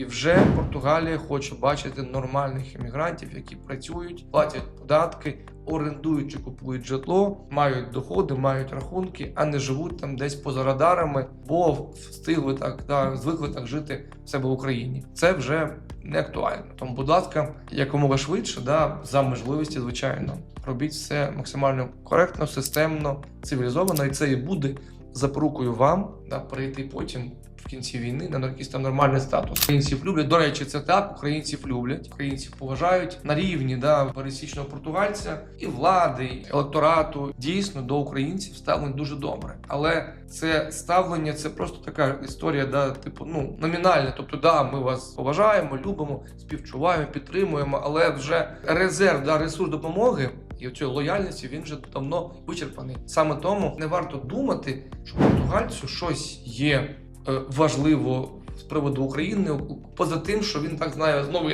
І вже Португалія хоче бачити нормальних іммігрантів, які працюють, платять податки, орендують чи купують житло, мають доходи, мають рахунки, а не живуть там десь поза радарами, бо встигли так да, звикли так жити в себе в Україні. Це вже не актуально. Тому, будь ласка, якомога швидше, да, за можливості, звичайно, робіть все максимально коректно, системно, цивілізовано, і це і буде запорукою вам да, перейти потім. Кінці війни на якийсь там нормальний статус. Українців люблять. До речі, це так. Українців люблять, українців поважають на рівні да, пересічного португальця і влади, і електорату. Дійсно до українців ставлено дуже добре. Але це ставлення це просто така історія, да, типу, ну номінальна. Тобто, да, ми вас поважаємо, любимо, співчуваємо, підтримуємо, але вже резерв да, ресурс допомоги. І цієї лояльності він вже давно вичерпаний. Саме тому не варто думати, що португальцю щось є важливо з приводу України, поза тим, що він так знає знову